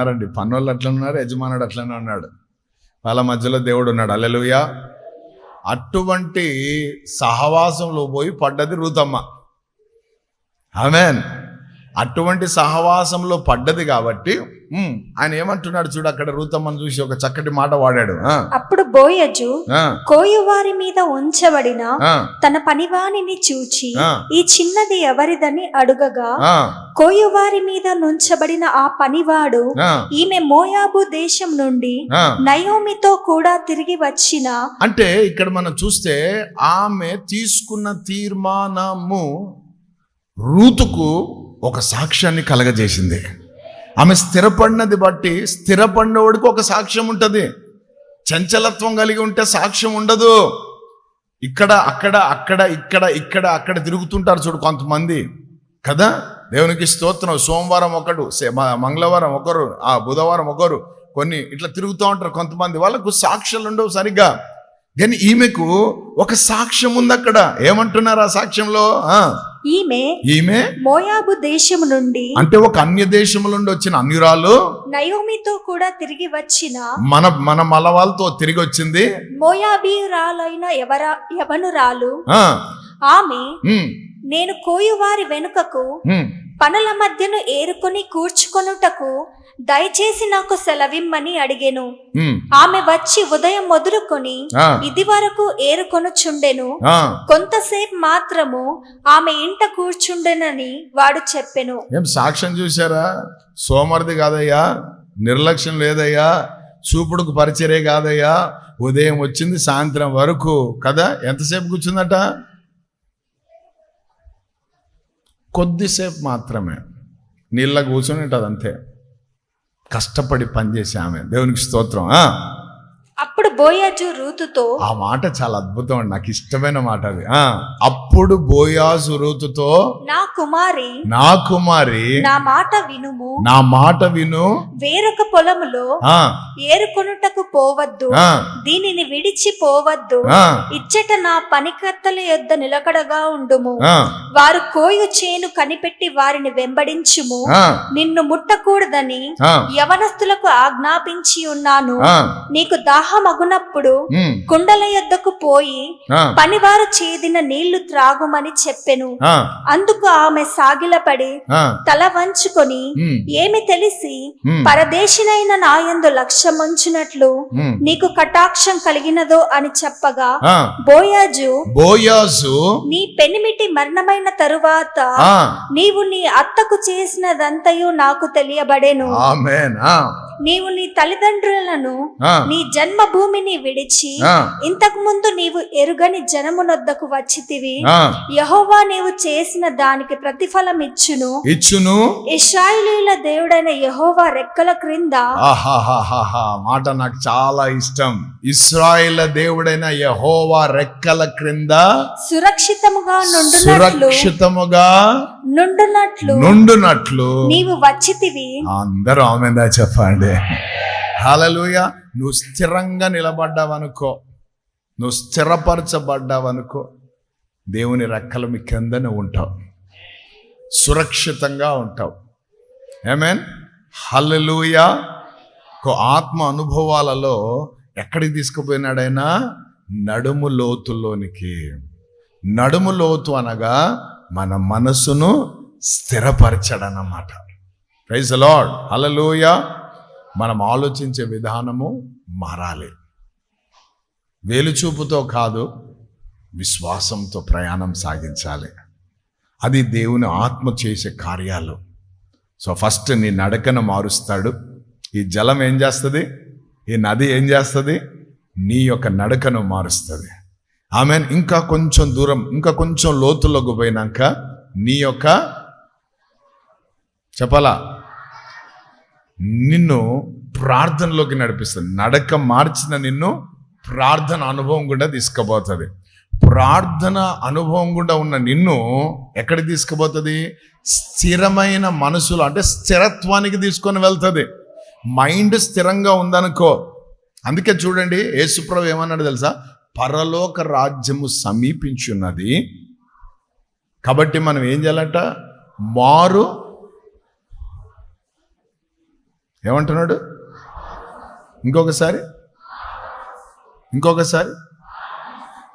ఉన్నారండి పన్నోళ్ళు అట్లా ఉన్నారు యజమానుడు అట్లనే ఉన్నాడు. వాళ్ళ మధ్యలో దేవుడు ఉన్నాడు. అల్లెలుయా అటువంటి సహవాసంలో పోయి పడ్డది రూతమ్మ. ఆమెన్. అటువంటి సహవాసంలో పడ్డది కాబట్టి ఆయన ఏమంటున్నాడు చూడు అక్కడ రూతమ్మను చూసి ఒక చక్కటి మాట వాడాడు. అప్పుడు బోయజు కోయువారి మీద ఉంచబడిన తన పనివానిని చూచి. ఈ చిన్నది ఎవరిదని అడుగగా కోయువారి మీద నుంచబడిన ఆ పనివాడు ఈమె మోయాబు దేశం నుండి. నయోమితో కూడా తిరిగి వచ్చిన అంటే ఇక్కడ మనం చూస్తే ఆమె తీసుకున్న తీర్మానము రూతుకు ఒక సాక్ష్యాన్ని కలగజేసింది. ఆమె స్థిరపడినది బట్టి స్థిరపడినవాడికి ఒక సాక్ష్యం ఉంటుంది. చంచలత్వం కలిగి ఉంటే సాక్ష్యం ఉండదు. ఇక్కడ అక్కడ అక్కడ ఇక్కడ ఇక్కడ అక్కడ తిరుగుతుంటారు చూడు కొంతమంది. కదా? దేవునికి స్తోత్రం. సోమవారం ఒకడు సే- మ- మంగళవారం ఒకరు ఆ బుధవారం ఒకరు కొన్ని ఇట్లా తిరుగుతూ ఉంటారు కొంతమంది. వాళ్ళకు సాక్ష్యాలు ఉండవు సరిగ్గా. కానీ ఈమెకు ఒక సాక్ష్యం ఉంది అక్కడ. ఏమంటున్నారు ఆ సాక్ష్యంలో? ఆ, ఈమె ఈమె మోయాబు దేశం నుండి అంటే ఒక అన్య దేశం నుండి వచ్చిన అన్యురాలు నయోమితో కూడా తిరిగి వచ్చిన మన మన మలవాళ్ళతో తిరిగి వచ్చింది. మోయాబీరాలైన ఎవరా యవనురాలు ఆ, ఆమె నేను కోయువారి వెనుకకు పనుల మధ్యను ఏరుకొని కూర్చుకొనుటకు దయచేసి నాకు సెలవిమ్మని అడిగెను. ఆమె వచ్చి ఉదయం మొదలుకొని ఇది వరకు ఏరుకొనుచుండెను. కొంతసేపు మాత్రము ఆమె ఇంట కూర్చుండెనని వాడు చెప్పెను. ఏం సాక్ష్యం చూసారా సోమరిది కాదయ్యా. నిర్లక్ష్యం లేదయ్యా. చూపుడుకు పరిచరే కాదయ్యా. ఉదయం వచ్చింది సాయంత్రం వరకు. కదా? ఎంతసేపు కూర్చుందట? కొద్దిసేపు మాత్రమే. నీళ్ళ కూర్చొని ఉంటుంది అంతే. కష్టపడి పనిచేసే ఆమె. దేవునికి స్తోత్రం. అప్పుడు బోయాజు రూతుతో ఆ మాట చాలా అద్భుతం అండి. నాకు ఇష్టమైన మాట అది. అప్పుడు బోయాజు రూతుతో నా కుమారి నా కుమారి నా మాట వినుము. నా మాట విను. వేరొక పొలములో ఏరుకొనుటకు పోవద్దు. దీనిని విడిచి పోవద్దు. ఇచ్చట నా పనికర్తల యొద్ద నిలకడగా ఉండుము. వారు కోయు చేను కనిపెట్టి వారిని వెంబడించుము. నిన్ను ముట్టకూడదని యవనస్తులకు ఆజ్ఞాపించి ఉన్నాను. నీకు దాహమగునప్పుడు కుండల యొద్దకు పోయి పనివారు చేదిన నీళ్ళు త్రాగుమని చెప్పెను. అందుకు ఆమె సాగిలపడి తల వంచుకొని ఏమి తెలిసి పరదేశినైన నాయందు లక్ష్యముంచినట్లు నీకు కటాక్షం కలిగినదో అని చెప్పగా బోయాజు బోయాజు నీ పెనిమిటి మరణమైన తరువాత నీవు నీ అత్తకు చేసినదంతయు నాకు తెలియబడేను. నీవు నీ తల్లిదండ్రులను ఆ. నీ జన్మభూమిని విడిచి ఇంతకు ముందు నీవు ఎరుగని జనమునొద్దకు వచ్చితివి. యహోవా నీవు చేసిన దానికి ప్రతిఫలం ఇచ్చును. ఇచ్చును. ఇస్రాయిలీల దేవుడైన యహోవా రెక్కల క్రింద మాట నాకు చాలా ఇష్టం. ఇస్రాయేల్ దేవుడైన యహోవా రెక్కల క్రింద సురక్షితముగా నుండునట్లు సురక్షితముగా నుండునట్లు నుండునట్లు. నీవు వచ్చితివి. అందరూ ఆమెందా చెప్పండి. హలలుయ. నువ్వు స్థిరంగా నిలబడ్డావనుకో. నువ్వు స్థిరపరచబడ్డావనుకో. దేవుని రెక్కల మీ కింద ఉంటావు. సురక్షితంగా ఉంటావు. ఏమేన్ హలలుయ. ఆత్మ అనుభవాలలో ఎక్కడికి తీసుకుపోయినాడైనా? నడుము లోతులోనికి. నడుము లోతు అనగా మన మనసును స్థిరపరచడన్నమాట. ప్రైజ్ లార్డ్ హలలుయ. మనం ఆలోచించే విధానము మారాలి. వేలుచూపుతో కాదు విశ్వాసంతో ప్రయాణం సాగించాలి. అది దేవుని ఆత్మ చేసే కార్యాలు. సో ఫస్ట్ నీ నడకను మారుస్తాడు. ఈ జలం ఏం చేస్తుంది? ఈ నది ఏం చేస్తుంది? నీ యొక్క నడకను మారుస్తుంది. ఆమె ఇంకా కొంచెం దూరం ఇంకా కొంచెం లోతులోకి పోయినాక నీ యొక్క చెప్పాలా? నిన్ను ప్రార్థనలోకి నడిపిస్తుంది. నడక మార్చిన నిన్ను ప్రార్థన అనుభవం కూడా తీసుకుపోతుంది. ప్రార్థన అనుభవం కూడా ఉన్న నిన్ను ఎక్కడికి తీసుకుపోతుంది? స్థిరమైన మనసులో అంటే స్థిరత్వానికి తీసుకొని వెళ్తుంది. మైండ్ స్థిరంగా ఉందనుకో. అందుకే చూడండి యేసుప్రభు ఏమన్నాడు తెలుసా? పరలోక రాజ్యము సమీపించున్నది. కాబట్టి మనం ఏం చేయాలంట? మారు ఏమంటున్నాడు? ఇంకొకసారి. ఇంకొకసారి.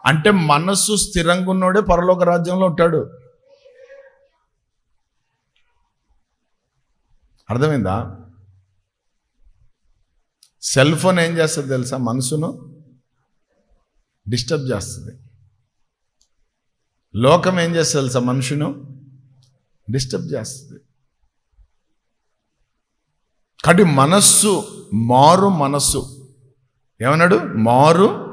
అంటే మనస్సు స్థిరంగా ఉన్నోడే పరలోక రాజ్యంలో ఉంటాడు. అర్థమైందా? సెల్ ఫోన్ ఏం చేస్తుంది తెలుసా? మనసును డిస్టర్బ్ చేస్తుంది. లోకం ఏం చేస్తుంది తెలుసా? మనుషును డిస్టర్బ్ చేస్తుంది. కడి మనస్సు మారు మనస్సు. ఏమన్నాడు? మారు.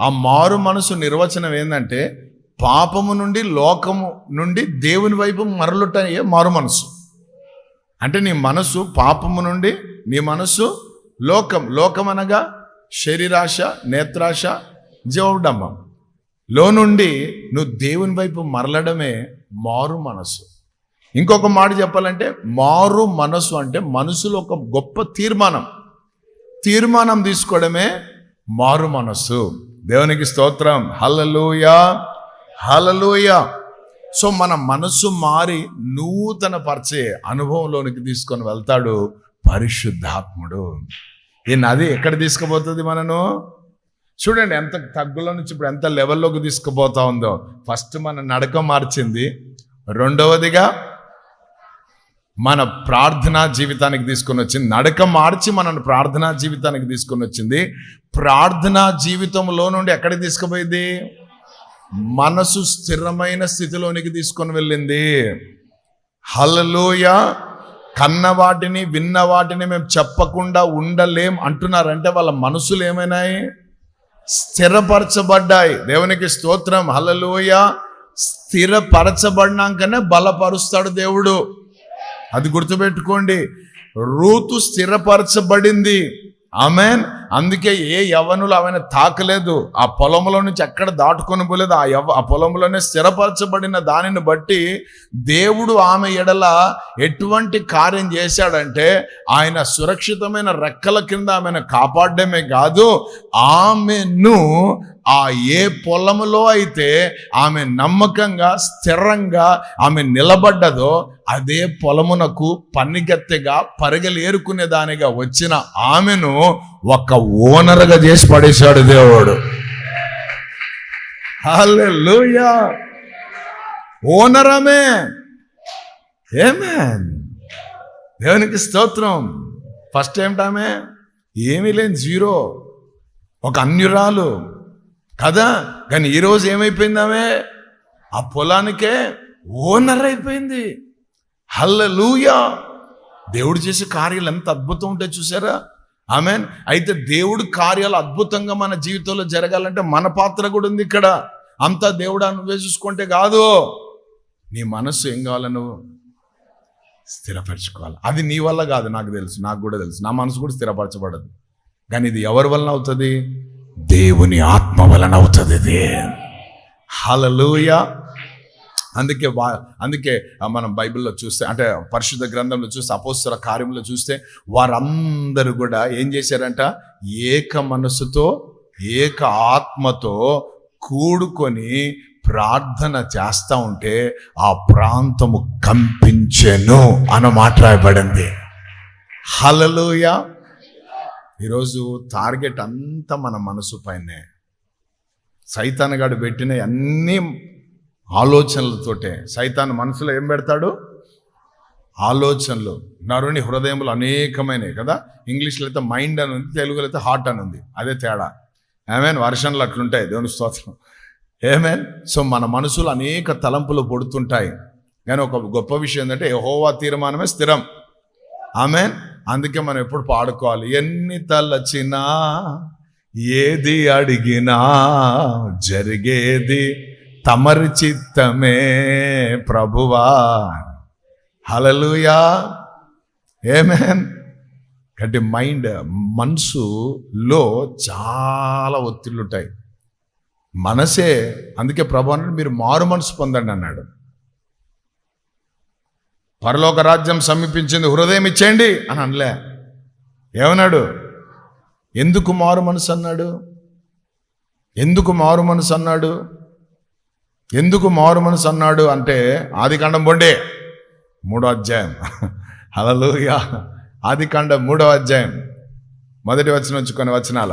ఆ మారు మనసు నిర్వచనం ఏంటంటే పాపము నుండి లోకము నుండి దేవుని వైపు మరలుటయ్యే మారు మనసు అంటే నీ మనసు పాపము నుండి నీ మనసు లోకం. లోకం అనగా శరీరాశ నేత్రాశ జీవడంబం లో నుండి నువ్వు దేవుని వైపు మరలడమే మారు మనసు ఇంకొక మాట చెప్పాలంటే మారు మనసు అంటే మనసులో ఒక గొప్ప తీర్మానం. తీర్మానం తీసుకోవడమే మారు మనస్సు దేవునికి స్తోత్రం. హలలోయ హలలోయ సో మన మనస్సు మారి నూతన పరిచే అనుభవంలోనికి తీసుకొని వెళ్తాడు పరిశుద్ధాత్ముడు. ఈ నది ఎక్కడ తీసుకుపోతుంది మనను? చూడండి ఎంత తగ్గులో నుంచి ఇప్పుడు ఎంత లెవెల్లోకి తీసుకుపోతా ఉందో. ఫస్ట్ మన నడక మార్చింది. రెండవదిగా మన ప్రార్థనా జీవితానికి తీసుకొని వచ్చింది. నడక మార్చి మనల్ని ప్రార్థనా జీవితానికి తీసుకొని వచ్చింది. ప్రార్థనా జీవితంలో నుండి ఎక్కడికి తీసుకుపోయింది? మనసు స్థిరమైన స్థితిలోనికి తీసుకొని వెళ్ళింది. హలలోయ కన్న వాటిని విన్న వాటిని మేము చెప్పకుండా ఉండలేం అంటున్నారంటే వాళ్ళ మనసులు ఏమైనాయి? స్థిరపరచబడ్డాయి. దేవునికి స్తోత్రం. హలలోయ స్థిరపరచబడినాకనే బలపరుస్తాడు దేవుడు. అది గుర్తుపెట్టుకోండి. రూతు స్థిరపరచబడింది. ఆమెన్. అందుకే ఏ యవనులు ఆమెను తాకలేదు. ఆ పొలంలో నుంచి ఎక్కడ దాటుకొని పోలేదు. ఆ యవ ఆ పొలంలోనే స్థిరపరచబడిన దానిని బట్టి దేవుడు ఆమె ఎడల ఎటువంటి కార్యం చేశాడంటే ఆయన సురక్షితమైన రెక్కల కింద ఆమెను కాపాడమే కాదు ఆమెను ఆ ఏ పొలములో అయితే ఆమె నమ్మకంగా స్థిరంగా ఆమె నిలబడ్డదో అదే పొలమునకు పన్నిగత్తెగా పరగలేరుకునే దానిగా వచ్చిన ఆమెను ఒక ఓనర్గా చేసి పడేశాడు దేవుడు. హల్లెలూయా! ఓనరమే! ఏమేన్? దేవునికి స్తోత్రం. ఫస్ట్ ఏమిటామే ఏమీ లేని జీరో. ఒక అన్యురాలు. కదా? కానీ ఈరోజు ఏమైపోయిందామే ఆ పొలానికే ఓనర్ అయిపోయింది. హల్లెలూయా! దేవుడు చేసే కార్యాలు ఎంత అద్భుతం ఉంటాయి చూసారా? ఆమె అయితే దేవుడు కార్యాలు అద్భుతంగా మన జీవితంలో జరగాలంటే మన పాత్ర కూడా ఉంది ఇక్కడ. అంతా దేవుడు నువ్వే చూసుకుంటే కాదు. నీ మనస్సు ఏం కావాలి నువ్వు? స్థిరపరచుకోవాలి. అది నీ వల్ల కాదు నాకు తెలుసు నాకు కూడా తెలుసు. నా మనసు కూడా స్థిరపరచబడదు. కానీ ఇది ఎవరి వలన అవుతుంది? దేవుని ఆత్మ వలన అవుతుంది ఇది. హలలుయ అందుకే వా అందుకే మనం బైబిల్లో చూస్తే అంటే పరిశుద్ధ గ్రంథంలో చూస్తే అపోస్తల కార్యంలో చూస్తే వారందరూ కూడా ఏం చేశారంట? ఏక మనసుతో ఏక ఆత్మతో కూడుకొని ప్రార్థన చేస్తా ఉంటే ఆ ప్రాంతము కంపించెను అని మాట రాయబడింది. ఈరోజు టార్గెట్ అంతా మన మనసు పైనే. సైతానగాడు పెట్టిన అన్ని ఆలోచనలతోటే. సైతాన్ మనసులో ఏం పెడతాడు? ఆలోచనలు. నరుని హృదయములు అనేకమైనవి కదా? ఇంగ్లీష్లో అయితే మైండ్ అని ఉంది తెలుగులో అయితే హార్ట్ అని ఉంది అదే తేడా. ఏమేన్ వర్షన్లు అట్లుంటాయి దేవుని స్తోత్రం. ఏమేన్ సో మన మనసులు అనేక తలంపులు పొడుతుంటాయి. కానీ ఒక గొప్ప విషయం ఏంటంటే యహోవా తీర్మానమే స్థిరం. ఆమెన్? అందుకే మనం ఎప్పుడు పాడుకోవాలి. ఎన్ని తలచినా ఏది అడిగినా జరిగేది తమరి చిత్తమే ప్రభువా. హలలుయా ఏమేన్ అంటే మైండ్ మనసులో చాలా ఒత్తిళ్ళు ఉంటాయి మనసే అందుకే ప్రభు అన్నాడు మీరు మారు మనసు పొందండి అన్నాడు. పరలోక రాజ్యం సమీపించింది హృదయం ఇచ్చేయండి అని అనలే. ఏమన్నాడు? ఎందుకు మారు మనసు అన్నాడు? ఎందుకు మారు మనసు అన్నాడు? ఎందుకు మారు మనసు అన్నాడు అంటే ఆదికాండం బొండే మూడో అధ్యాయం. హలలుయ ఆదికాండం మూడో అధ్యాయం. మొదటి వచ్చిన నుంచి కొన్ని వచనాలు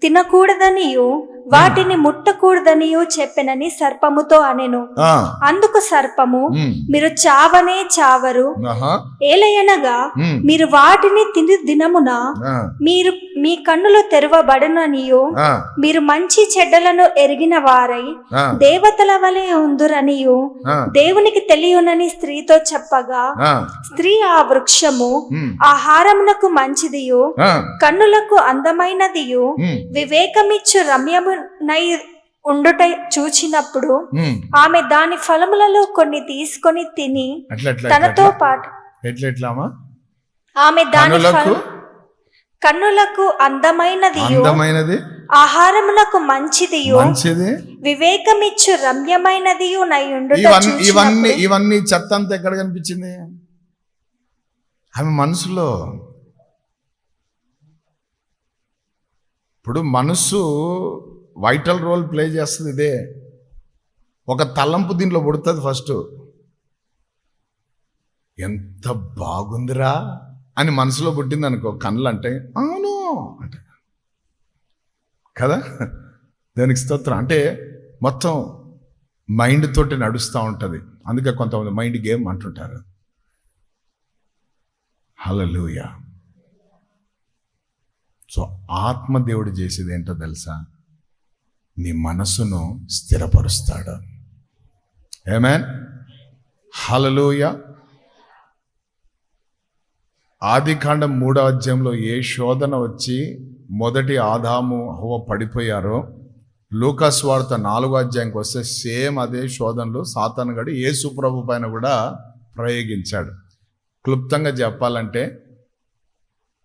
తినకూడదనియు వాటిని ముట్టకూడదనియు చెప్పెనని సర్పముతో అనెను. అందుకు సర్పము మీరు చావనే చావరు. ఏలయనగా మీరు వాటిని తిని దినమున మీరు మీ కన్నులు తెరవబడుననియు మీరు మంచి చెడ్డలను ఎరిగిన వారై దేవతల వలె ఉందురనియు. దేవునికి తెలియనని స్త్రీతో చెప్పగా స్త్రీ ఆ వృక్షము ఆహారమునకు మంచిదియు కన్నులకు అందమైనదియు వివేకమిచ్చు రమ్యమునై ఉండుట చూచినప్పుడు. ఆమె దాని ఫలములలో కొన్ని తీసుకొని తిని తనతో పాటు ఆమె దాని కన్నులకు? అందమైనదియు అందమైనది? ఆహారమునకు మంచిదియు మంచిది? వివేకమిచ్చు రమ్యమైనదియు నై ఉండుట ఇవన్నీ ఇవన్నీ చెత్త అంతా ఎక్కడ కనిపించింది? ఆమె మనసులో ఇప్పుడు మనసు వైటల్ రోల్ ప్లే చేస్తుంది ఇదే. ఒక తలంపు దీంట్లో పుడుతుంది ఫస్ట్ ఎంత బాగుందిరా అని మనసులో పుట్టింది అనుకో కళ్ళు అంటే అవును అంటే. కదా? దానికి స్తోత్రం. అంటే మొత్తం మైండ్ తోటి నడుస్తూ ఉంటుంది. అందుకే కొంతమంది మైండ్ గేమ్ అంటుంటారు. హలలుయ సో ఆత్మదేవుడు చేసేది ఏంటో తెలుసా? నీ మనసును స్థిరపరుస్తాడు. ఏమేన్ హలలోయ ఆది కాండం మూడో అధ్యాయంలో ఏ శోధన వచ్చి మొదటి ఆదాము హోవ పడిపోయారో లూకాస్ వార్త నాలుగో అధ్యాయంకి వస్తే సేమ్ అదే శోధనలు సాతానుగడు యేసు ప్రభు పైన కూడా ప్రయోగించాడు. క్లుప్తంగా చెప్పాలంటే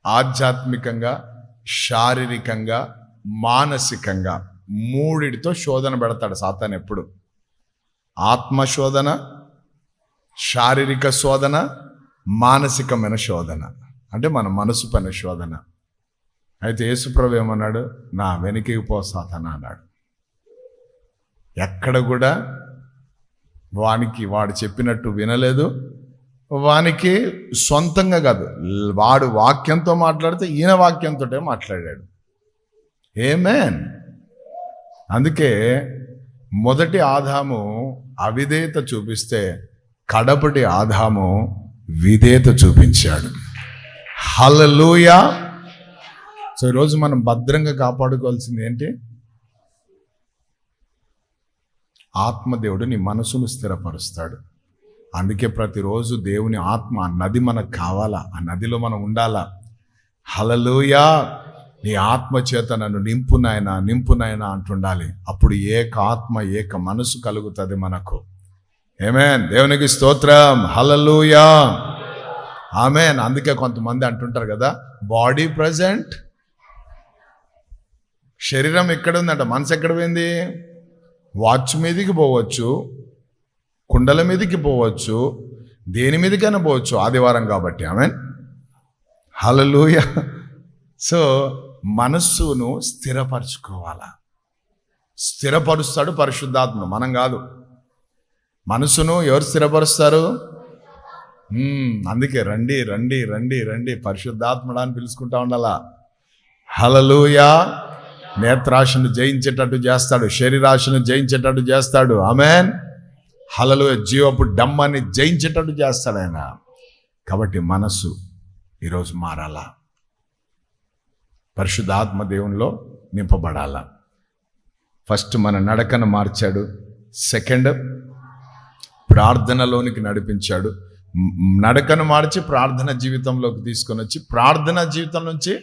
ఆధ్యాత్మికంగా శారీరకంగా మానసికంగా మూడిటితో శోధన పెడతాడు సాతాన్ ఎప్పుడు? ఆత్మ శోధన శారీరక శోధన మానసికమైన శోధన. అంటే మన మనసు పైన శోధన. అయితే యేసుప్రభు ఏమన్నాడు? నా వెనక్కి పో సాతానా అన్నాడు. ఎక్కడ కూడా వానికి వాడు చెప్పినట్టు వినలేదు. వానికి సొంతంగా కాదు. వాడు వాక్యంతో మాట్లాడితే ఈయన వాక్యంతో మాట్లాడాడు. ఏమేన్ అందుకే మొదటి ఆదాము అవిధేయత చూపిస్తే కడపటి ఆదాము విధేయత చూపించాడు. హలలుయా సో ఈరోజు మనం భద్రంగా కాపాడుకోవాల్సింది ఏంటి? ఆత్మదేవుడు నీ మనసును స్థిరపరుస్తాడు. అందుకే ప్రతిరోజు దేవుని ఆత్మ నది మనకు కావాలా? ఆ నదిలో మనం ఉండాలా? హలలుయా నీ ఆత్మ చేత నన్ను నింపునైనా నింపునైనా అంటుండాలి. అప్పుడు ఏక ఆత్మ ఏక మనసు కలుగుతుంది మనకు. ఏమేన్ దేవునికి స్తోత్రం. హలలుయా ఆమెన్ అందుకే కొంతమంది అంటుంటారు కదా బాడీ ప్రజెంట్ శరీరం ఎక్కడ ఉందంట మనసు ఎక్కడ పోయింది? వాచ్ మీదకి పోవచ్చు కుండల మీదకి పోవచ్చు దేని మీదకైనా పోవచ్చు ఆదివారం కాబట్టి. ఆమెన్ హలలుయ సో మనస్సును స్థిరపరచుకోవాలా? స్థిరపరుస్తాడు పరిశుద్ధాత్మ మనం కాదు. మనసును ఎవరు స్థిరపరుస్తారు? అందుకే రండి రండి రండి రండి. పరిశుద్ధాత్మడా అని పిలుచుకుంటా ఉండాలా? హలలుయా నేత్రాశను జయించేటట్టు చేస్తాడు శరీరాశను జయించేటట్టు చేస్తాడు. ఆమెన్. హలలు జీవపు డమ్మాన్ని జయించేటట్టు చేస్తాడు ఆయన. కాబట్టి మనస్సు ఈరోజు మారాలా? పరిశుద్ధాత్మ దేవునిలో నింపబడాలా. ఫస్ట్ మన నడకను మార్చాడు. సెకండ్ ప్రార్థనలోనికి నడిపించాడు. నడకను మార్చి ప్రార్థన జీవితంలోకి తీసుకొని వచ్చి ప్రార్థన జీవితం నుంచి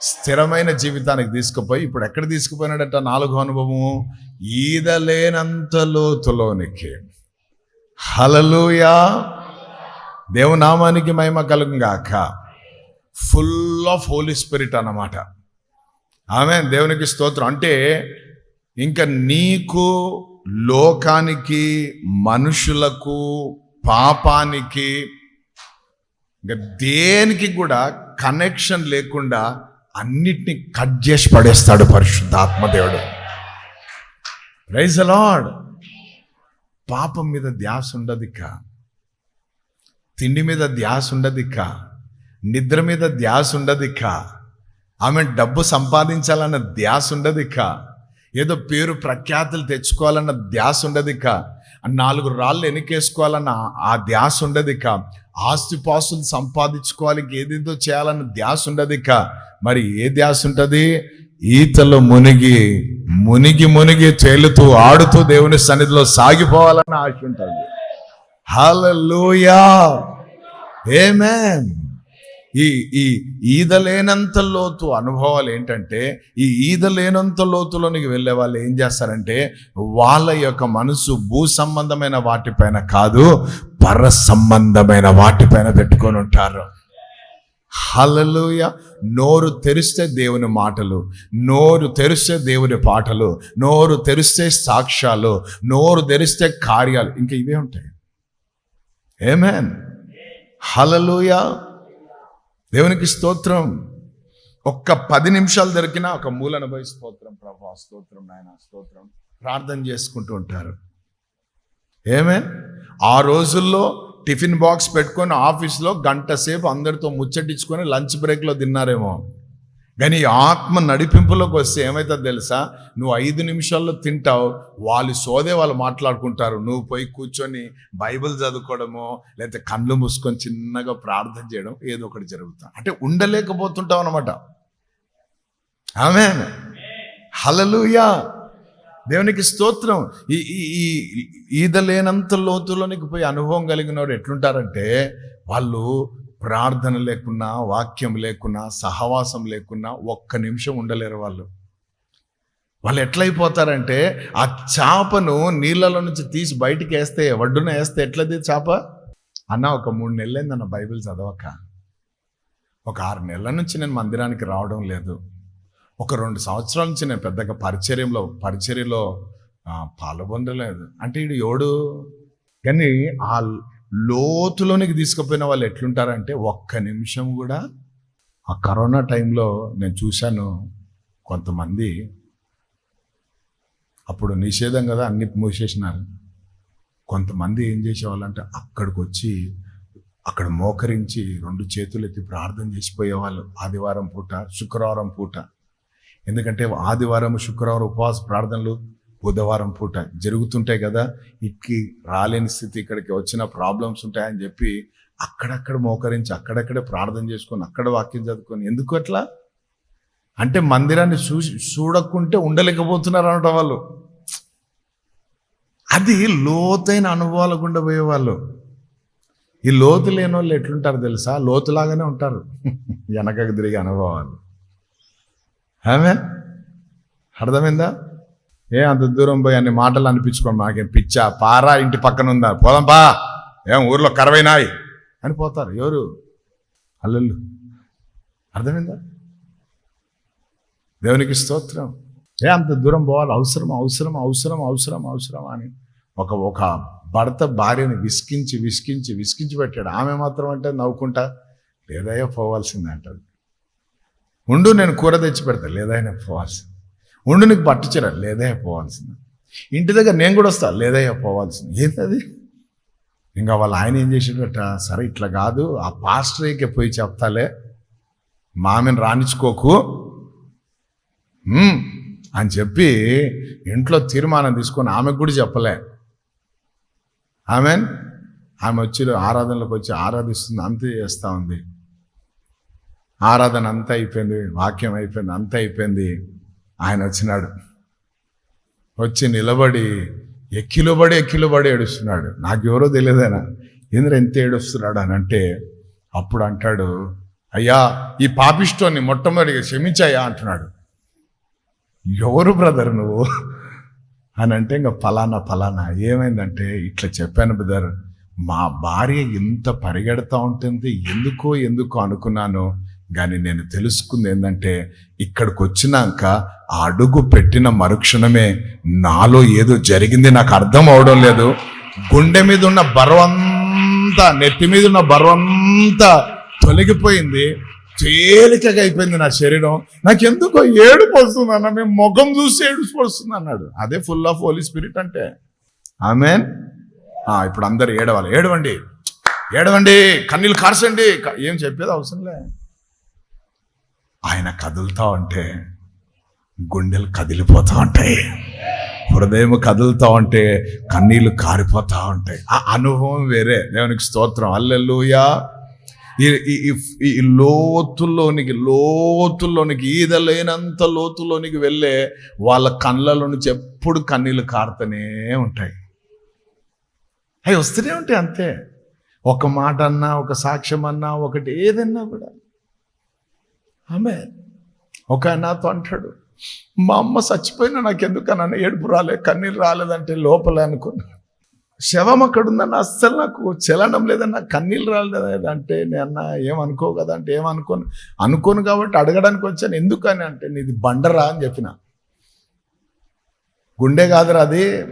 స్థిరమైన జీవితానికి తీసుకుపోయి ఇప్పుడు ఎక్కడ తీసుకుపోయినాడట? నాలుగో అనుభవము. ఈదలేనంత లోతులోనికి. హలలుయా దేవునామానికి మహిమ కలుగుగాక ఫుల్ ఆఫ్ హోలీ స్పిరిట్ అన్నమాట. ఆమె దేవునికి స్తోత్రం. అంటే ఇంకా నీకు లోకానికి మనుషులకు పాపానికి ఇంకా దేనికి కూడా కనెక్షన్ లేకుండా అన్నిటినీ కట్ చేసి పడేస్తాడు పరిశుద్ధాత్మదేవుడు రైజ్ అలాడ్ పాపం మీద ధ్యాస ఉండదు ఇక తిండి మీద ధ్యాస ఉండదు ఇక నిద్ర మీద ధ్యాస ఉండదు ఇక. ఆమె డబ్బు సంపాదించాలన్న ధ్యాస ఉండదు ఇక. ఏదో పేరు ప్రఖ్యాతులు తెచ్చుకోవాలన్న ధ్యాస ఉండదు ఇక. నాలుగు రాళ్ళు ఎన్నికేసుకోవాలన్న ఆ ధ్యాస ఉండదు ఇక. ఆస్తిపాస్తులు సంపాదించుకోవాలి ఏదేదో చేయాలన్న ధ్యాస ఉండదు ఇక. మరి ఏ ధ్యాస ఉంటుంది? ఈతలో మునిగి మునిగి మునిగి తేలుతూ ఆడుతూ దేవుని సన్నిధిలో సాగిపోవాలన్న ఆశ ఉంటుంది. హల్లెలూయా! ఆమేన్ ఈ ఈ ఈదలేనంత లోతు అనుభవాలు ఏంటంటే ఈ ఈదలేనంత లోతులోనికి వెళ్ళే వాళ్ళు ఏం చేస్తారంటే వాళ్ళ యొక్క మనసు భూ సంబంధమైన వాటిపైన కాదు పర సంబంధమైన వాటిపైన పెట్టుకొని ఉంటారు. హలలుయ నోరు తెరిస్తే దేవుని మాటలు నోరు తెరిస్తే దేవుని పాటలు నోరు తెరిస్తే సాక్ష్యాలు నోరు తెరిస్తే కార్యాలు ఇంకా ఇవే ఉంటాయి. ఏమేన్ హలలుయ దేవునికి స్తోత్రం. ఒక్క పది నిమిషాలు దొరికినా ఒక మూలన పోయి స్తోత్రం ప్రభా స్తోత్రం నాయన స్తోత్రం. ప్రార్థన చేసుకుంటూ ఉంటారు. ఏమే? ఆ రోజుల్లో టిఫిన్ బాక్స్ పెట్టుకొని ఆఫీస్లో గంట సేపు అందరితో ముచ్చటించుకొని లంచ్ బ్రేక్లో తిన్నారేమో. కానీ ఈ ఆత్మ నడిపింపులోకి వస్తే ఏమవుతుందో తెలుసా? నువ్వు ఐదు నిమిషాల్లో తింటావు వాళ్ళు సోదే వాళ్ళు మాట్లాడుకుంటారు. నువ్వు పోయి కూర్చొని బైబిల్ చదువుకోవడమో లేకపోతే కళ్ళు మూసుకొని చిన్నగా ప్రార్థన చేయడం ఏదో ఒకటి జరుగుతాం అంటే ఉండలేకపోతుంటావు అనమాట ఆమె హలలుయా దేవునికి స్తోత్రం. ఈ ఈ ఈ ఈదలేనంత లోతులోనికి పోయి అనుభవం కలిగిన వాడు ఎట్లుంటారంటే వాళ్ళు ప్రార్థన లేకున్నా వాక్యం లేకున్నా సహవాసం లేకున్నా ఒక్క నిమిషం ఉండలేరు వాళ్ళు. వాళ్ళు ఎట్లయిపోతారంటే ఆ చేపను నీళ్ళలో నుంచి తీసి బయటికి వేస్తే వడ్డున వేస్తే ఎట్లది చేప? అన్న ఒక మూడు నెలలైందన్న బైబిల్ చదవక. ఒక ఆరు నెలల నుంచి నేను మందిరానికి రావడం లేదు. ఒక రెండు సంవత్సరాల నుంచి నేను పెద్దగా పరిచర్యంలో పరిచర్యలో ఆ, పాల్గొనలేదు అంటే ఇడు ఎవడు కానీ ఆ లోతులోనికి తీసుకుపోయిన వాళ్ళు ఎట్లుంటారంటే ఒక్క నిమిషం కూడా ఆ కరోనా టైంలో నేను చూశాను కొంతమంది. అప్పుడు నిషేధం కదా అన్ని మూసేసినారు. కొంతమంది ఏం చేసేవాళ్ళంటే అక్కడికి వచ్చి అక్కడ మోకరించి రెండు చేతులు ఎత్తి ప్రార్థన చేసిపోయేవాళ్ళు ఆదివారం పూట శుక్రవారం పూట. ఎందుకంటే ఆదివారం శుక్రవారం ఉపవాస ప్రార్థనలు బుధవారం పూట జరుగుతుంటాయి కదా ఇక్కి రాలేని స్థితి ఇక్కడికి వచ్చిన ప్రాబ్లమ్స్ ఉంటాయని చెప్పి అక్కడక్కడ మోకరించి అక్కడక్కడే ప్రార్థన చేసుకొని అక్కడ వాక్యం చదువుకొని ఎందుకు అట్లా? అంటే మందిరాన్ని చూసి చూడకుంటే ఉండలేకపోతున్నారు అనట వాళ్ళు. అది లోతైన అనుభవాల గుండా పోయేవాళ్ళు. ఈ లోతు లేని వాళ్ళు ఎట్లుంటారు తెలుసా? లోతులాగానే ఉంటారు. వెనకకు తిరిగే అనుభవాలు. ఆమె అర్థమైందా? ఏ అంత దూరం పోయి అన్ని మాటలు అనిపించుకోండి మాకేం పిచ్చా? పారా ఇంటి పక్కన ఉందా? పోదాం పా. ఏం ఊర్లో కరవైనాయి? అని పోతారు. ఎవరు? అల్లెళ్ళు అర్థమైందా? దేవునికి స్తోత్రం. ఏ అంత దూరం పోవాలి? అవసరం అవసరం అవసరం అవసరం అవసరం అని ఒక ఒక భర్త భార్యని విసికించి విసికించి విసికించి పెట్టాడు. ఆమె మాత్రం అంటే నవ్వుకుంటా లేదయ్యా పోవాల్సిందే అంటారు ఉండు నేను కూర తెచ్చి పెడతా. లేదైనా పోవాల్సింది. ఉండు నీకు పట్టు లేదయ్యా పోవాల్సింది. ఇంటి దగ్గర నేను కూడా వస్తా? లేదయ్యా పోవాల్సింది. ఏంటది? ఇంకా వాళ్ళు ఆయన ఏం చేసేటట సరే ఇట్లా కాదు. ఆ పాస్టరేకే పోయి చెప్తాలే. మామెను రాణించుకోకు. అని చెప్పి ఇంట్లో తీర్మానం తీసుకొని ఆమెకు కూడా చెప్పలే. ఆమె ఆమె వచ్చి ఆరాధనలోకి వచ్చి ఆరాధిస్తుంది అంతే చేస్తూ ఉంది. ఆరాధన అంతా అయిపోయింది వాక్యం అయిపోయింది అంతా అయిపోయింది. ఆయన వచ్చినాడు. వచ్చి నిలబడి ఎక్కిలుబడి ఎక్కిలుబడి ఏడుస్తున్నాడు. నాకు ఎవరో తెలియదేనా? ఇంద్ర ఎంత ఏడుస్తున్నాడు? అని అంటే అప్పుడు అంటాడు అయ్యా ఈ పాపిష్టోని మొట్టమొదటిగా క్షమించాయా అంటున్నాడు. ఎవరు బ్రదర్ నువ్వు? అని అంటే ఇంకా ఫలానా ఫలానా ఏమైందంటే ఇట్లా చెప్పాను బ్రదర్ మా భార్య ఇంత పరిగెడతా ఉంటుంది ఎందుకో ఎందుకో అనుకున్నాను. కానీ నేను తెలుసుకుంది ఏంటంటే ఇక్కడికి వచ్చినాక అడుగు పెట్టిన మరుక్షణమే నాలో ఏదో జరిగింది నాకు అర్థం అవడం లేదు. గుండె మీద ఉన్న బరువంతా నెత్తి మీద ఉన్న బరువంతా తొలగిపోయింది. తేలికగా అయిపోయింది నా శరీరం. నాకు ఎందుకో ఏడుపు వస్తుంది అన్న మేము ముఖం చూసి ఏడుపు వస్తుంది అన్నాడు. అదే ఫుల్ ఆఫ్ హోలీ స్పిరిట్ అంటే. ఆమెన్ ఇప్పుడు అందరు ఏడవాలి. ఏడవండి. ఏడవండి. కన్నీళ్ళు కార్చండి ఏం చెప్పేది అవసరం లే. ఆయన కదులుతా ఉంటే గుండెలు కదిలిపోతూ ఉంటాయి. హృదయం కదులుతా ఉంటే కన్నీళ్ళు కారిపోతూ ఉంటాయి. ఆ అనుభవం వేరే. దేవునికి స్తోత్రం. అల్లెలుయా ఈ ఈ- ఈ లోతుల్లోనికి లోతుల్లోనికి ఈదలేనంత లోతుల్లోనికి వెళ్ళే వాళ్ళ కళ్ళలో నుంచి ఎప్పుడు కన్నీళ్ళు కారుతూనే ఉంటాయి. అవి వస్తూనే ఉంటాయి అంతే. ఒక మాట అన్నా ఒక సాక్ష్యం అన్నా ఒకటి ఏదన్నా కూడా. ఆమె ఒక ఆయన నాతో అంటాడు మా అమ్మ చచ్చిపోయినా నాకు ఎందుకన్నా ఏడుపు రాలే కన్నీళ్ళు రాలేదంటే లోపల అనుకున్నా. శవం అక్కడ ఉందన్న అస్సలు నాకు చలనం లేదన్న కన్నీళ్ళు రాలేదు అంటే నేను ఏమనుకో కదా అంటే ఏమనుకోను. అనుకోను కాబట్టి అడగడానికి వచ్చాను ఎందుకని అంటే నీది బండరా అని చెప్పిన. గుండె కాదురా అది.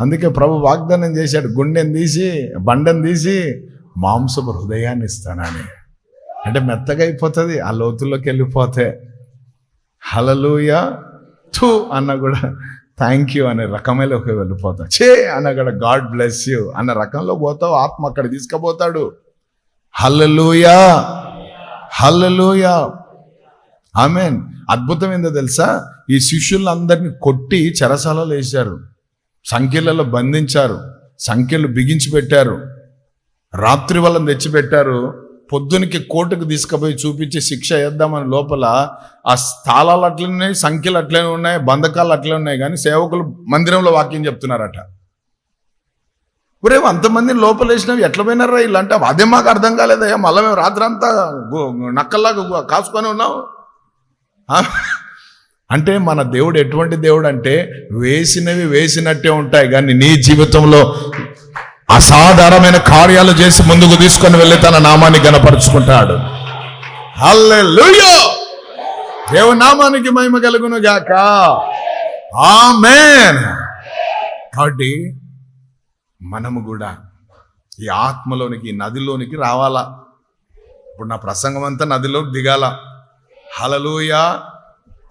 అందుకే ప్రభు వాగ్దానం చేశాడు గుండెని తీసి బండని తీసి మాంసపు హృదయాన్ని ఇస్తానని. అంటే మెత్తగా అయిపోతుంది ఆ లోతుల్లోకి వెళ్ళిపోతే. హలలుయ థూ అన్న కూడా థ్యాంక్ యూ అనే రకమేలోకి వెళ్ళిపోతాం. చే అన్న కూడా గాడ్ బ్లెస్ యూ అన్న రకంలో పోతావు ఆత్మ అక్కడ తీసుకుపోతాడు. Hallelujah hallelujah. ఆమెన్. అద్భుతం ఏందో తెలుసా? ఈ శిష్యులందరినీ కొట్టి చెరసాలలో వేశారు సంఖ్యలలో బంధించారు సంఖ్యలు బిగించి పెట్టారు రాత్రి వాళ్ళని తెచ్చిపెట్టారు. పొద్దునికి కోర్టుకు తీసుకుపోయి చూపించి శిక్ష వేద్దామని లోపల ఆ స్థాళాలు అట్లనే ఉన్నాయి సంఖ్యలు అట్లనే ఉన్నాయి బంధకాలు అట్లనే ఉన్నాయి కానీ సేవకులు మందిరంలో వాక్యం చెప్తున్నారట. ఒరే అంతమందిని లోపల వేసినవి ఎట్లా పోయినారా ఇలా అంటే అదే మాకు అర్థం కాలేదయ్యా మళ్ళీ మేము రాత్రి అంతా నక్కల్లాగా కాసుకొని ఉన్నాం. అంటే మన దేవుడు ఎటువంటి దేవుడు అంటే వేసినవి వేసినట్టే ఉంటాయి కానీ నీ జీవితంలో అసాధారణమైన కార్యాలు చేసి ముందుకు తీసుకొని వెళ్ళి తన నామాన్ని గనపరుచుకుంటాడు. హల్లెలూయా! దేవుని నామానికి మహిమ కలుగును గాక. ఆమేన్. కాబట్టి మనము కూడా ఈ ఆత్మలోనికి ఈ నదిలోనికి రావాలా? ఇప్పుడు నా ప్రసంగం అంతా నదిలోకి దిగాల? హలలోయ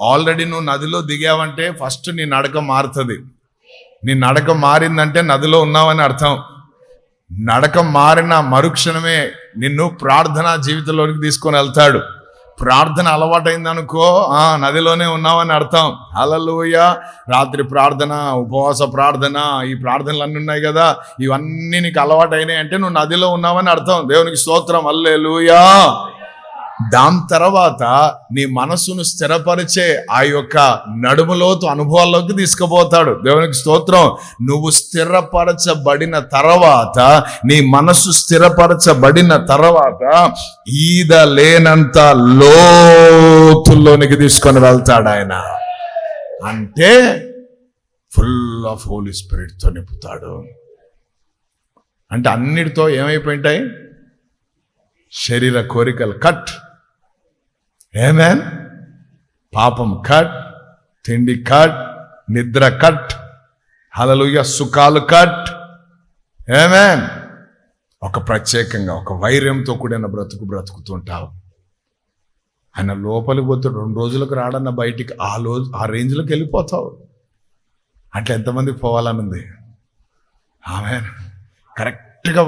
ఆల్రెడీ నువ్వు నదిలో దిగావంటే ఫస్ట్ నీ నడక మారుతుంది. నీ నడక మారిందంటే నదిలో ఉన్నావని అర్థం. నడక మారిన మరుక్షణమే నిన్ను ప్రార్థనా జీవితంలోనికి తీసుకొని వెళ్తాడు. ప్రార్థన అలవాటైందనుకో ఆ నదిలోనే ఉన్నావని అర్థం. అలలోయ రాత్రి ప్రార్థన ఉపవాస ప్రార్థన ఈ ప్రార్థనలు అన్నీ ఉన్నాయి కదా. ఇవన్నీ నీకు అలవాటైనాయి అంటే నువ్వు నదిలో ఉన్నావని అర్థం. దేవునికి స్తోత్రం. అల్లెలుయా దాని తర్వాత నీ మనసును స్థిరపరిచే ఆ యొక్క నడుములోతు అనుభవాల్లోకి తీసుకుపోతాడు. దేవునికి స్తోత్రం. నువ్వు స్థిరపరచబడిన తర్వాత నీ మనసు స్థిరపరచబడిన తర్వాత ఈద లేనంత లోతుల్లోనికి తీసుకొని వెళ్తాడు ఆయన. అంటే ఫుల్ ఆఫ్ హోలీ స్పిరిట్తో నింపుతాడు. అంటే అన్నిటితో ఏమైపోయింటాయి? శరీర కోరికలు కట్ ఏమేన్ పాపం కట్ తిండి కట్ నిద్ర కట్ హలలుయ సుఖాలు కట్. ఏమేన్ ఒక ప్రత్యేకంగా ఒక వైర్యంతో కూడిన బ్రతుకు బ్రతుకుతుంటావు. ఆయన లోపలికి పోతే రెండు రోజులకు రాడన్న బయటికి ఆ రోజు ఆ రేంజ్లోకి వెళ్ళిపోతావు. అట్లా ఎంతమందికి పోవాలని ఉంది ఆమె కరెక్ట్గా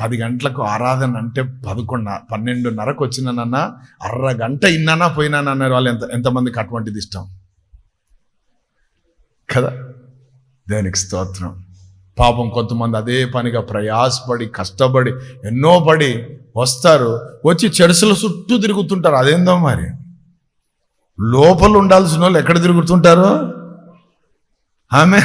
పది గంటలకు ఆరాధన అంటే పదకొండు పన్నెండున్నరకు వచ్చినానన్నా అర్ర గంట ఇన్నానా పోయినానన్నారు వాళ్ళు ఎంత ఎంతమందికి అటువంటిది ఇష్టం? కదా? దేనికి స్తోత్రం? పాపం కొంతమంది అదే పనిగా ప్రయాసపడి కష్టపడి ఎన్నో పడి వస్తారు వచ్చి చెడుసుల చుట్టూ తిరుగుతుంటారు. అదేందో మరి? లోపల ఉండాల్సిన వాళ్ళు ఎక్కడ తిరుగుతుంటారు? ఆమె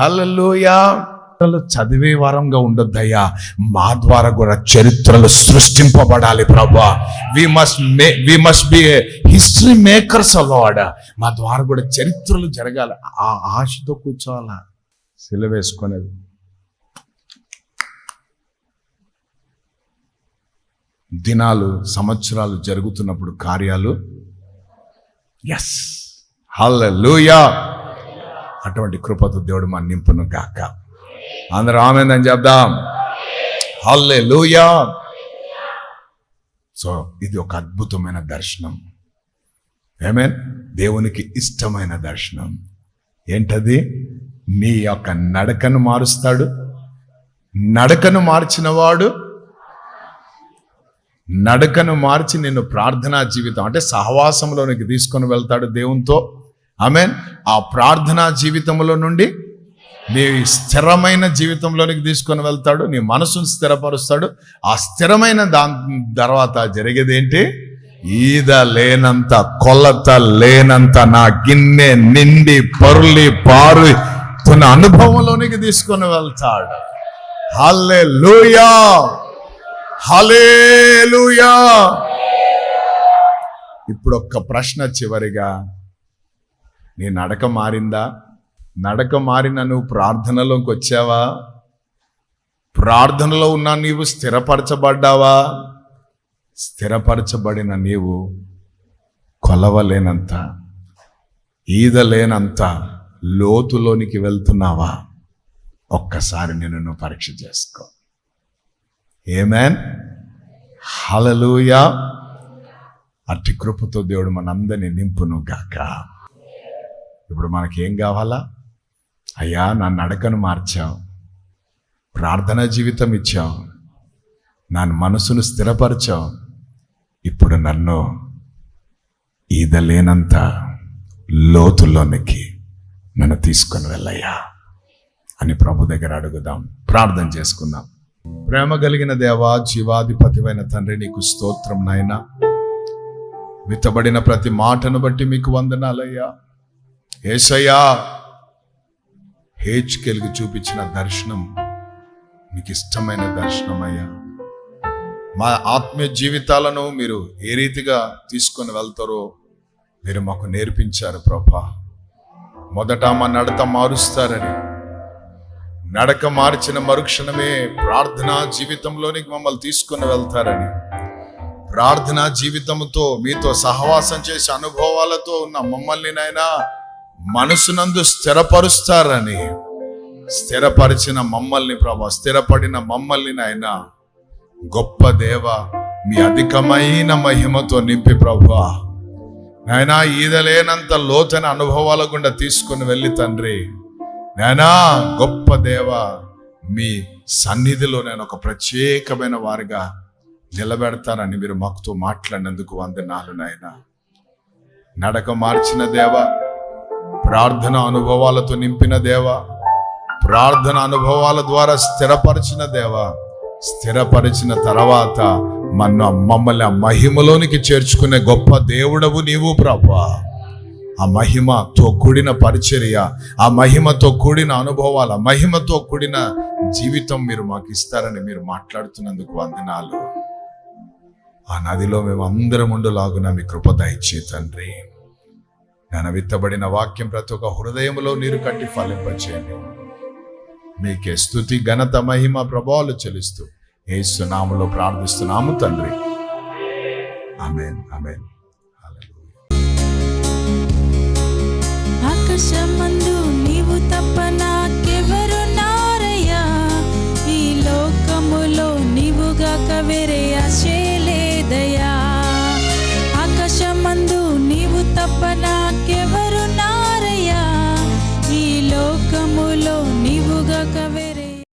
హల్లెలూయా. చదివే వారంగా ఉండొద్దయ్యా. మా ద్వారా కూడా చరిత్రలు సృష్టింపబడాలి ప్రభా. We must may we must be history makers award మా ద్వారా కూడా చరిత్రలు జరగాలి. ఆ ఆశతో కూర్చోవాలా? సిలవేసుకునేది దినాలు సంవత్సరాలు జరుగుతున్నప్పుడు కార్యాలు. ఎస్ హల్లెలూయా అటువంటి కృపతో దేవుడు మా నింపును గాక. అందరూ ఆమెందని చెప్దాం. హల్లెలూయా. సో ఇది ఒక అద్భుతమైన దర్శనం. ఏమేన్ దేవునికి ఇష్టమైన దర్శనం. ఏంటది? నీ యొక్క నడకను మారుస్తాడు. నడకను మార్చినవాడు నడకను మార్చి నిన్ను ప్రార్థనా జీవితం అంటే సహవాసంలోనికి తీసుకొని వెళ్తాడు దేవునితో. ఆమెన్ ఆ ప్రార్థనా జీవితంలో నుండి నీ స్థిరమైన జీవితంలోనికి తీసుకొని వెళ్తాడు నీ మనసును స్థిరపరుస్తాడు. ఆ స్థిరమైన దాని తర్వాత జరిగేది ఏంటి ఈద లేనంత కొలత లేనంత నా గిన్నె నిండి పరులి పారు తన అనుభవంలోనికి తీసుకొని వెళ్తాడు. హలే లూయా హలేలుయా ఇప్పుడు ఒక్క ప్రశ్న చివరిగా. నీ నడక మారిందా? నడక మారిన నువ్వు ప్రార్థనలోకి వచ్చావా? ప్రార్థనలో ఉన్న నీవు స్థిరపరచబడ్డావా? స్థిరపరచబడిన నీవు కొలవలేనంత ఈదలేనంత లోతులోనికి వెళ్తున్నావా? ఒక్కసారి నేను నువ్వు పరీక్ష చేసుకో. ఏమేన్ హలలుయా అట్టి కృపతో దేవుడు మనందరినీ నింపును గాక ఇప్పుడు మనకేం కావాలా? అయ్యా నా నడకను మార్చావు. ప్రార్థన జీవితం ఇచ్చావు. నా మనసును స్థిరపరిచావు. ఇప్పుడు నన్ను ఈదలేనంత లోతుల్లోనికి నన్ను తీసుకొని వెళ్ళయ్యా అని ప్రభు దగ్గర అడుగుదాం. ప్రార్థన చేసుకుందాం. ప్రేమ కలిగిన దేవా జీవాధిపతివైన తండ్రి నీకు స్తోత్రం నాయనా. విత్తబడిన ప్రతి మాటను బట్టి మీకు వందనాలయ్యా. ఏసయ్యా హేచ్కెల్కి చూపించిన దర్శనం. మీకు ఇష్టమైన దర్శనం అయ్యా మా ఆత్మీయ జీవితాలను మీరు ఏ రీతిగా తీసుకొని వెళ్తారో మీరు మాకు నేర్పించారు ప్రభా. మొదట మా నడత మారుస్తారని. నడక మార్చిన మరుక్షణమే ప్రార్థనా జీవితంలోనికి మమ్మల్ని తీసుకుని వెళ్తారని. ప్రార్థనా జీవితంతో మీతో సహవాసం చేసే అనుభవాలతో ఉన్న మమ్మల్ని నైనా మనసునందు స్థిరపరుస్తారని స్థిరపరిచిన మమ్మల్ని ప్రభా స్థిరపడిన మమ్మల్ని నాయన గొప్ప దేవ మీ అధికమైన మహిమతో నింపి ప్రభా. నాయనా ఈదలేనంత లోతైన అనుభవాల గుండా తీసుకుని వెళ్ళి తండ్రి. నాయనా గొప్ప దేవ మీ సన్నిధిలో నేను ఒక ప్రత్యేకమైన వారిగా నిలబెడతానని మీరు మాకుతో మాట్లాడినందుకు వందనాలు నాయన. నడక మార్చిన దేవ ప్రార్థన అనుభవాలతో నింపిన దేవ ప్రార్థన అనుభవాల ద్వారా స్థిరపరిచిన దేవ స్థిరపరిచిన తర్వాత మన మమ్మల్ని ఆ మహిమలోనికి చేర్చుకునే గొప్ప దేవుడవు నీవు ప్రభా. ఆ మహిమతో కూడిన పరిచర్య ఆ మహిమతో కూడిన అనుభవాల మహిమతో కూడిన జీవితం మీరు మాకు ఇస్తారని మీరు మాట్లాడుతున్నందుకు వందనాలు. ఆ నదిలో మేము అందరం ఉండలాగున మీ కృప దయచే తండ్రి. నేను విత్తబడిన వాక్యం ప్రతి ఒక్క హృదయంలో నీరు కట్టి ఫలింపచేయండి. మీకే స్థుతి ఘనత మహిమ ప్రభావాలు చెల్లిస్తూ ఏసునాములో ప్రార్థిస్తున్నాము తండ్రి. అమెన్ అమెన్ ఆకాశమందు నీవు తప్ప నాకెవరు నారయ్యా? ఈ లోకములో నీవుగాక వేరే